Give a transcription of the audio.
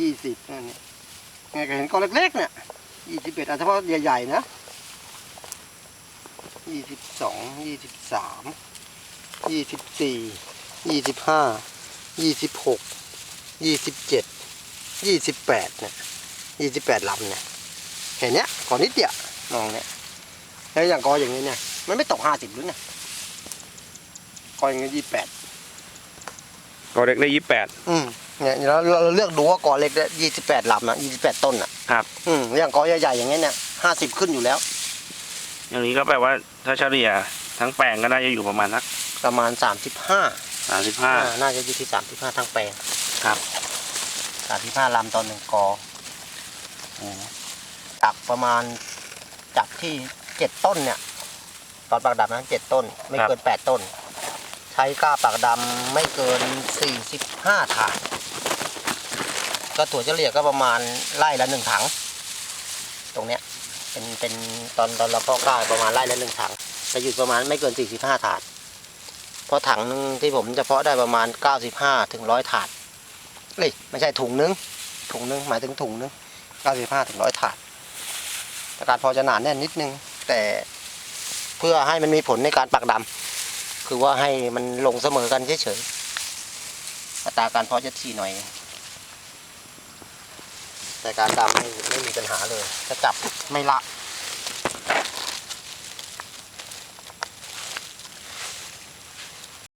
ยี่สิบนั่นเนี่ยไงก็เห็นก้อนเล็กๆเนี่ยยี่สิบเอ็ดเฉพาะใหญ่ๆนะยี่สิบสองยี่สิบสามยี่สิบสี่ยี่สิบห้ายี่สิบหกยี่สิบเจ็ดยี่สิบแปดเนี่ยยี่สิบแปดลำเนี่ยเห็นเนี้ยก่อนนิดเดียวมองเนี่ยแล้วอย่างกออย่างนี้เนี่ยมันไม่ตกห้าสิบหรือเนี่ยกออย่างนี้ยี่แปดก็เล็กได้ยี่แปดอืม เนี่ยเราเราเลือกดูว่ากอเล็กได้ยี่สิบแปดลำนะยี่สิบแปดต้นอะครับ อืมอย่างกอใหญ่ๆอย่างเงี้ยเนี่ยห้าสิบขึ้นอยู่แล้ว อย่างนี้ก็แปลว่าถ้าเฉลี่ยทั้งแปลงก็น่าจะอยู่ประมาณสักประมาณสามสิบห้าสามสิบห้าน่าจะอยู่ที่สามสิบห้าทั้งแปลงครับสามสิบห้าลำตอนหนึ่งกออืมจากประมาณจากที่เจ็ดต้นเนี่ย ตอนปากดำนั้นเจ็ดต้น ไม่เกินแปดต้น ใช้ก้าปากดำไม่เกินสี่สิบห้าถาด ก็ตัวเฉลี่ยก็ประมาณไร่ละหนึ่งถัง ตรงเนี้ยเป็นเป็นตอนตอนเราพาะกล้าประมาณไร่ละหนึ่งถังจะอยู่ประมาณไม่เกินสี่สิบห้าถาด เพราะถังนึงที่ผมจะเพาะได้ประมาณเก้าสิบห้าถึงร้อยถาดเอ้ยไม่ใช่ถุงนึง ถุงนึงหมายถึงถุงนึงเก้าสิบห้าถึงร้อยถาดแต่การพอจะหนาแน่นนิดนึง แต่เพื่อให้มันมีผลในการปักดำ คือว่าให้มันลงเสมอกันเฉยๆอัตราการเพาะจะทีหน่อย แต่การดำไม่ไม่มีปัญหาเลยจะจับไม่ละ